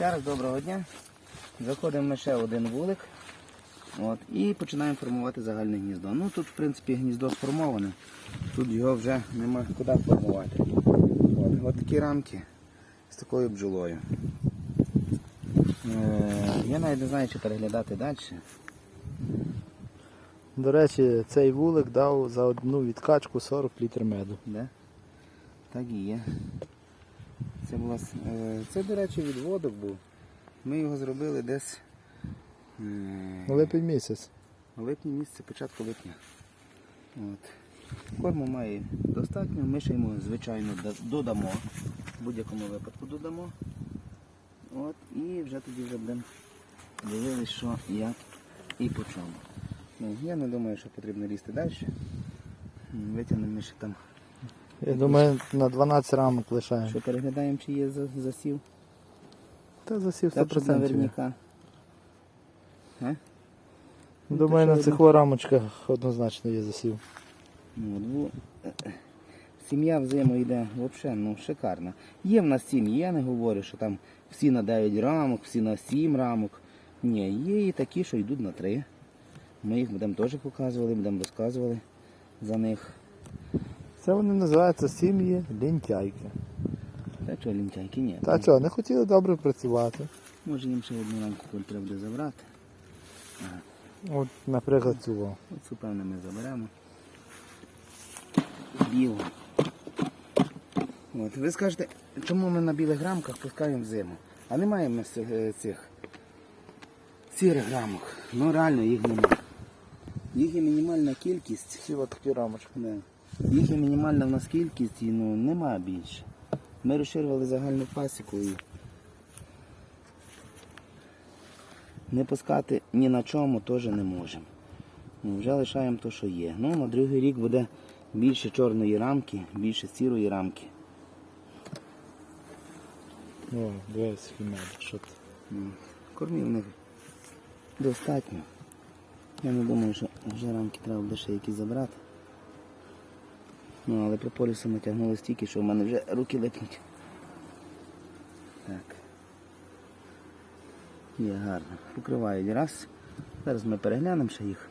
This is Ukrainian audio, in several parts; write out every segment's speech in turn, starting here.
Ще раз доброго дня. Заходимо ми ще один вулик. От, і починаємо формувати загальне гніздо. Ну тут, в принципі, гніздо сформоване. Тут його вже нема куди формувати. От, от такі рамки з такою бджолою. Е, я навіть не знаю, чи переглядати далі. До речі, цей вулик дав за одну відкачку 40 літрів меду. Да? Так і є. Це, була, е, це, до речі, відводок був. Ми його зробили десь е, Липень місяць. липні місяці, початку липня. От. Корму має достатньо, ми ще йому, звичайно, додамо. В будь-якому випадку додамо. От, і вже тоді вже будемо дивитися, що, як і по чому. Ну, я не думаю, що потрібно лізти далі. Витягнемо ми ще там Я думаю, на 12 рамок лишаємо. Що переглядаємо, чи є засів? Та засів Так, щоб 100%. є. наверняка. А? Ну, Думаю, на цих рамочках однозначно є засів. Ну, е, е, Сім'я в зиму йде взагалі ну, шикарна. Є в нас сім'ї, я не говорю, що там всі на 9 рамок, всі на 7 рамок. Ні, є і такі, що йдуть на 3. Ми їх будемо теж показували, будемо розказували за них. Це вони називаються сім'ї лінтяйки. Та чого лінтяйки, ні. Та що, не хотіли добре працювати. Може їм ще одну рамку коль треба буде забрати. От, наприклад, цього. Оцю, певно, ми заберемо. Білу. От, ви скажете, чому ми на білих рамках пускаємо зиму? А немає ми цих, е, сірих рамок. Ну реально їх немає. Їх є мінімальна кількість. Всі от такі рамочки. Да. Їх мінімальна в нас кількість і ну, немає більше. Ми розширювали загальну пасіку і не пускати ні на чому теж не можемо. Ну, вже лишаємо те, що є. Ну, на другий рік буде більше чорної рамки, більше сірої рамки. О, дивись, який. Що ти? Кормів в них достатньо. Я не думаю, що вже рамки треба буде ще якісь забрати. Ну, але прополісу натягнули стільки, що в мене вже руки липнуть. Так. Є гарно. Покривають раз. Зараз ми переглянемо ще їх,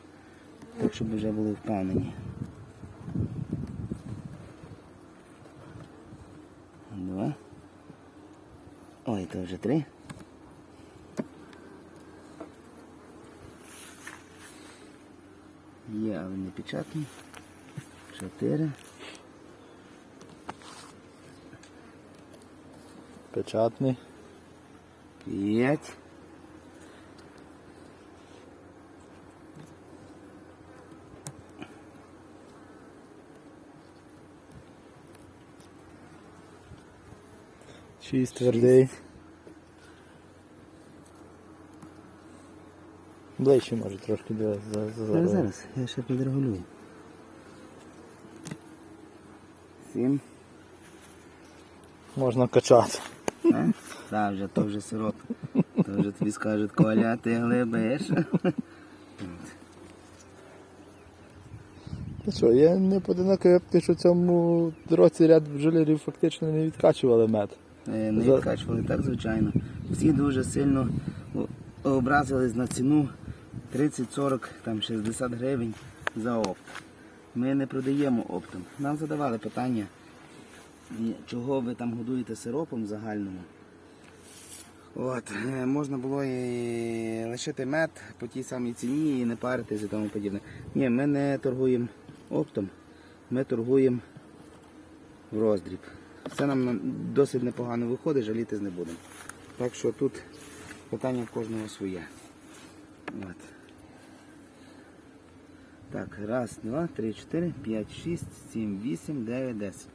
так щоб вже були впевнені. Два. Ой, то вже три. Є, але не печатні. Чотири. Печатний. П'ять. Шість твердий. Ближче може трошки дивись за, за, за. Зараз, зараз, я ще підрегулюю. Сім. Можна качати. А? Так, вже то вже сироп. То вже тобі скажуть, Коля, ти глибиш. Та що, є не поодинокі випадки, що в цьому році ряд бджолярів фактично не відкачували мед. Е, Не відкачували, так, звичайно. Всі дуже сильно образились на ціну 30, 40, там 60 гривень за опт. Ми не продаємо оптом. Нам задавали питання, чого ви там годуєте сиропом загальному. От, е, можна було і лишити мед по тій самій ціні і не паритися і тому подібне. Ні, ми не торгуємо оптом, ми торгуємо в роздріб. Все нам досить непогано виходить, жалітись не будемо. Так що тут питання в кожного своє. От. Так, раз, два, три, чотири, п'ять, шість, сім, вісім, дев'ять, десять.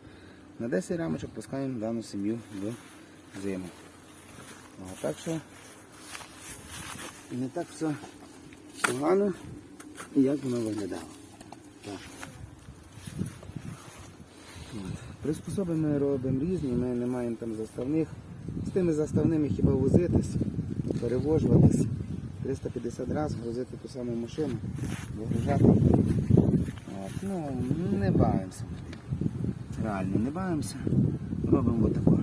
На 10 рамочок пускаємо дану сім'ю в зиму. А так що не так все погано, як воно виглядало. Так. Приспособи ми робимо різні, ми не маємо там заставних. З тими заставними хіба возитись, перевожуватись. 350 разів грузити ту саму машину, вигружати. Ну, не бавимося. Реально не бавимося. Робимо отако.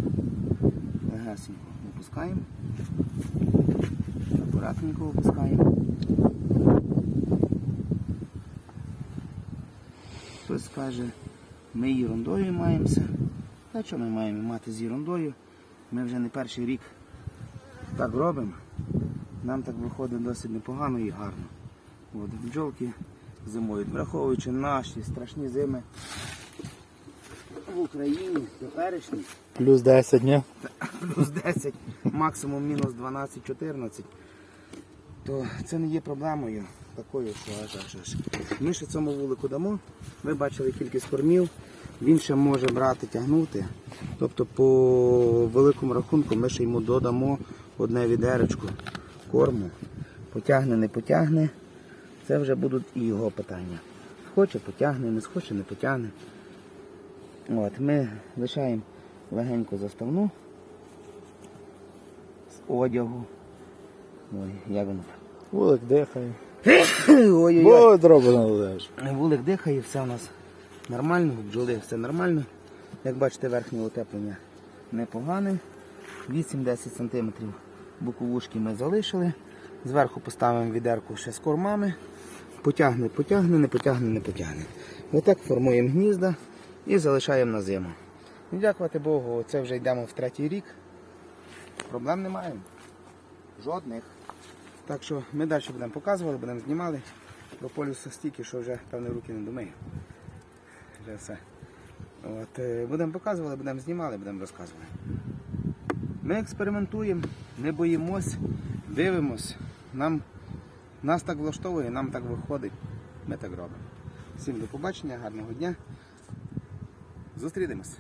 Легасенько. опускаємо. Акуратненько опускаємо. Хтось скаже, ми ерундою маємося. Та що ми маємо мати з ерундою? Ми вже не перший рік так робимо. Нам так виходить досить непогано і гарно. От, бджолки зимують, враховуючи наші страшні зими в Україні, теперішні, Плюс 10, ні? плюс 10, максимум мінус 12-14, то це не є проблемою такою, що аж аж аж. Ми ще цьому вулику дамо. Ви бачили кількість кормів, він ще може брати, тягнути. Тобто по великому рахунку ми ще йому додамо одне відеречко корму. Потягне, не потягне. Це вже будуть і його питання. Хоче потягне, не схоче, не потягне. От, ми лишаємо легенько заставну з одягу. Ой, як воно так? Вулик дихає. Ой-ой-ой. Бо дроба. Вулик дихає, все у нас нормально, бджоли все нормально. Як бачите, верхнє утеплення непогане. 8-10 см боковушки ми залишили. Зверху поставимо відерку ще з кормами. Потягне, потягне, не потягне, не потягне. Отак формуємо гнізда і залишаємо на зиму. І дякувати Богу, це вже йдемо в третій рік. Проблем немає. Жодних. Так що ми далі будемо показувати, будемо знімали. Про полюса стільки, що вже певне руки не думаю. Вже все. От, е, будемо показувати, будемо знімали, будемо розказувати. Ми експериментуємо, не боїмось, дивимось. Нам, нас так влаштовує, нам так виходить. Ми так робимо. Всім до побачення, гарного дня. Зустрінемось.